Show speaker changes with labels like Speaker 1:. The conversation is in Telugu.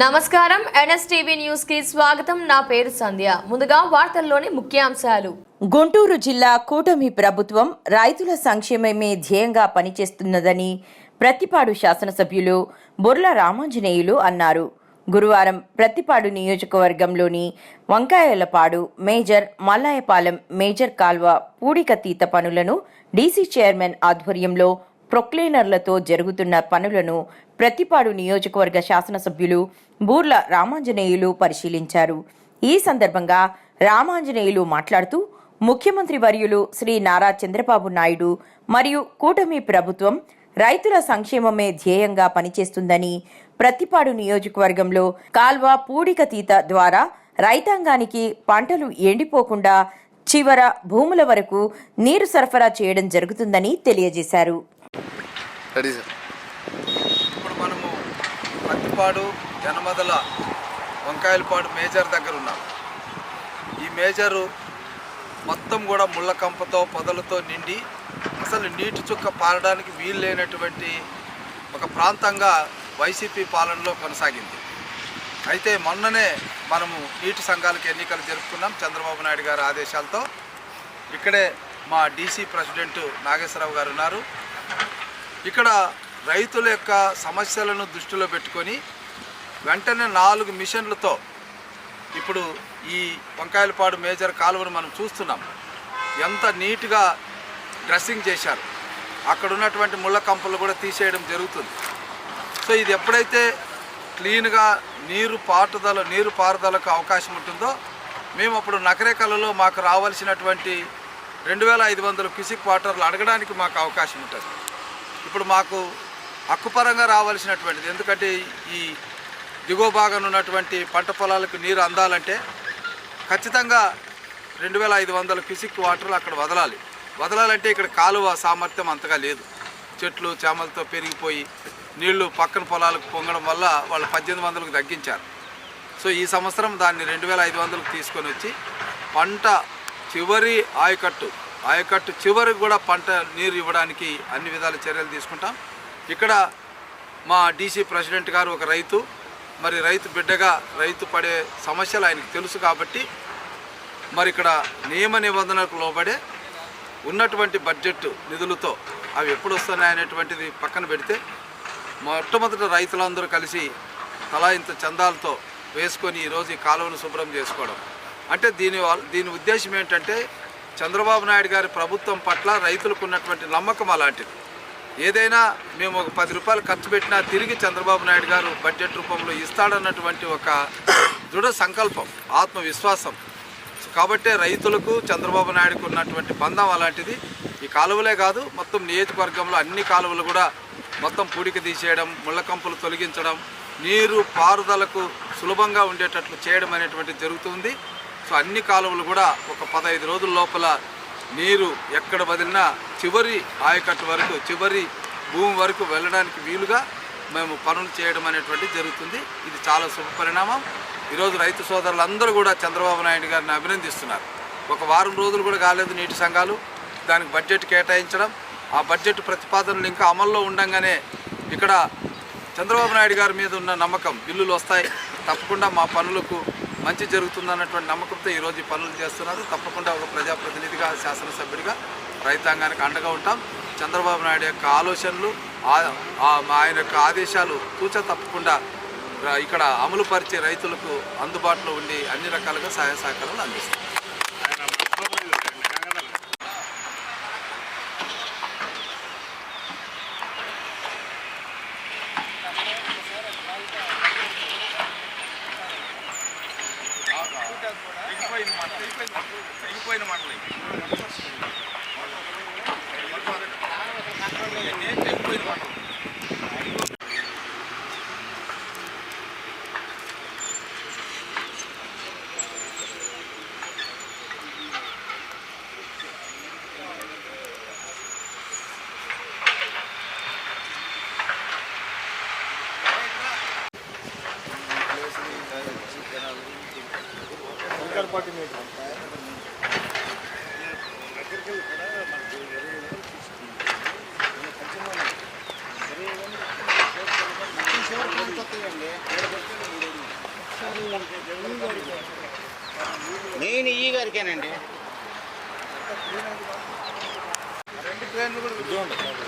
Speaker 1: నమస్కారం. ఎన్ఎస్టీవీ న్యూస్కి స్వాగతం. నా పేరు సంధ్య. ముందుగా వార్తల్లోని ముఖ్యాంశాలు.
Speaker 2: గుంటూరు జిల్లా కూటమి ప్రభుత్వం రైతుల సంక్షేమమే ధ్యేయంగా పనిచేస్తున్నదని ప్రతిపాడు శాసనసభ్యులు బొర్ల రామాంజనేయులు అన్నారు. గురువారం ప్రతిపాడు నియోజకవర్గంలోని వంకాయలపాడు మేజర్ మల్లాయపాలెం మేజర్ కాల్వ పూడికతీత పనులను డీసీ చైర్మన్ ఆధ్వర్యంలో ప్రొక్లేనర్లతో జరుగుతున్న పనులను ప్రతిపాడు నియోజకవర్గ శాసనసభ్యులు బూర్ల రామాంజనేయులు పరిశీలించారు. ఈ సందర్భంగా రామాంజనేయులు మాట్లాడుతూ ముఖ్యమంత్రి వర్యులు శ్రీ నారా చంద్రబాబు నాయుడు మరియు కూటమి ప్రభుత్వం రైతుల సంక్షేమమే ధ్యేయంగా పనిచేస్తుందని ప్రతిపాడు నియోజకవర్గంలో కాల్వ పూడికతీత ద్వారా రైతాంగానికి పంటలు ఎండిపోకుండా చివర భూముల వరకు నీరు సరఫరా చేయడం జరుగుతుందని తెలియజేశారు.
Speaker 3: Ready sir.
Speaker 4: ఇప్పుడు మనము పత్తిపాడు జనమదల వంకాయలపాడు మేజర్ దగ్గర ఉన్నాం. ఈ మేజరు మొత్తం కూడా ముళ్ళ కంపతో పొదలతో నిండి అసలు నీటి చుక్క పారడానికి వీలు లేనటువంటి ఒక ప్రాంతంగా వైసీపీ పాలనలో కొనసాగింది. అయితే మొన్ననే మనము నీటి సంఘాలకు ఎన్నికలు జరుపుకున్నాం చంద్రబాబు నాయుడు గారి ఆదేశాలతో. ఇక్కడే మా డీసీ ప్రెసిడెంట్ నాగేశ్వరరావు గారు ఉన్నారు. ఇక్కడ రైతుల యొక్క సమస్యలను దృష్టిలో పెట్టుకొని వెంటనే నాలుగు మిషన్లతో ఇప్పుడు ఈ వంకాయలపాడు మేజర్ కాలువను మనం చూస్తున్నాం. ఎంత నీట్గా డ్రెస్సింగ్ చేశారు. అక్కడ ఉన్నటువంటి ముళ్ళ కంపలు కూడా తీసేయడం జరుగుతుంది. సో ఇది ఎప్పుడైతే క్లీన్గా నీరు పాటుదల నీరు పారుదలకు అవకాశం ఉంటుందో మేము అప్పుడు నకరేకలలో మాకు రావాల్సినటువంటి రెండు వేల ఐదు వందల క్యూసిక్ వాటర్లు అడగడానికి మాకు అవకాశం ఉంటుంది. ఇప్పుడు మాకు హక్కుపరంగా రావాల్సినటువంటిది. ఎందుకంటే ఈ దిగువ భాగం ఉన్నటువంటి పంట పొలాలకు నీరు అందాలంటే ఖచ్చితంగా రెండు వేల ఐదు వందల క్యూసిక్ వాటర్లు అక్కడ వదలాలి. వదలాలంటే ఇక్కడ కాలువ సామర్థ్యం అంతగా లేదు. చెట్లు చేమలతో పెరిగిపోయి నీళ్ళు పక్కన పొలాలకు పొంగడం వల్ల వాళ్ళు పద్దెనిమిది వందలకు తగ్గించారు. సో ఈ సంవత్సరం దాన్ని రెండు వేల ఐదు వందలకు తీసుకొని వచ్చి పంట చివరి ఆయకట్టు ఆయకట్టు చివరికి కూడా పంట నీరు ఇవ్వడానికి అన్ని విధాల చర్యలు తీసుకుంటాం. ఇక్కడ మా డీసీ ప్రెసిడెంట్ గారు ఒక రైతు మరి రైతు బిడ్డగా రైతు పడే సమస్యలు ఆయనకు తెలుసు కాబట్టి మరి ఇక్కడ నియమ నిబంధనలకు లోబడే ఉన్నటువంటి బడ్జెట్ నిధులతో అవి ఎప్పుడు వస్తున్నాయనేటువంటిది పక్కన పెడితే మొట్టమొదట రైతులందరూ కలిసి తలా ఇంత చందాలతో వేసుకొని ఈరోజు ఈ కాలువను శుభ్రం చేసుకోవడం. అంటే దీని దీని ఉద్దేశం ఏంటంటే చంద్రబాబు నాయుడు గారి ప్రభుత్వం పట్ల రైతులకు ఉన్నటువంటి నమ్మకం అలాంటిది. ఏదైనా మేము ఒక పది రూపాయలు ఖర్చు పెట్టినా తిరిగి చంద్రబాబు నాయుడు గారు బడ్జెట్ రూపంలో ఇస్తాడన్నటువంటి ఒక దృఢ సంకల్పం ఆత్మవిశ్వాసం. కాబట్టే రైతులకు చంద్రబాబు నాయుడుకు ఉన్నటువంటి బంధం అలాంటిది ఈ కాలువలే కాదు మొత్తం నియోజకవర్గంలో అన్ని కాలువలు కూడా మొత్తం పూడిక తీసేయడం ముళ్ళ కంపులు తొలగించడం నీరు పారుదలకు సులభంగా ఉండేటట్లు చేయడం అనేటువంటిది జరుగుతుంది. సో అన్ని కాలువలు కూడా ఒక పదహైదు రోజుల లోపల నీరు ఎక్కడ వదిలినా చివరి ఆయకట్టు వరకు చివరి భూమి వరకు వెళ్ళడానికి వీలుగా మేము పనులు చేయడం అనేటువంటి జరుగుతుంది. ఇది చాలా శుభ పరిణామం. ఈరోజు రైతు సోదరులందరూ కూడా చంద్రబాబు నాయుడు గారిని అభినందిస్తున్నారు. ఒక వారం రోజులు కూడా కాలేదు నీటి సంఘాలు. దానికి బడ్జెట్ కేటాయించడం ఆ బడ్జెట్ ప్రతిపాదనలు ఇంకా అమల్లో ఉండగానే ఇక్కడ చంద్రబాబు నాయుడు గారి మీద ఉన్న నమ్మకం బిల్లులు వస్తాయి. తప్పకుండా మా పనులకు మంచి జరుగుతుందన్నటువంటి నమ్మకంతో ఈరోజు ఈ పనులు చేస్తున్నారు. తప్పకుండా ఒక ప్రజాప్రతినిధిగా శాసనసభ్యుడిగా రైతాంగానికి అండగా ఉంటాం. చంద్రబాబు నాయుడు యొక్క ఆలోచనలు ఆయన యొక్క ఆదేశాలు తూచ తప్పకుండా ఇక్కడ అమలు పరిచే రైతులకు అందుబాటులో ఉండి అన్ని రకాలుగా సహాయ సహకారాలు తెగిపోయిన మండలి తెగిపోయిన మండలి తెగిపోయిన మండలి
Speaker 5: వస్తాయండి మెయిన్ ఈ గారికేనండి.
Speaker 4: రెండు ట్రైన్లు కూడా
Speaker 6: వీడియోలో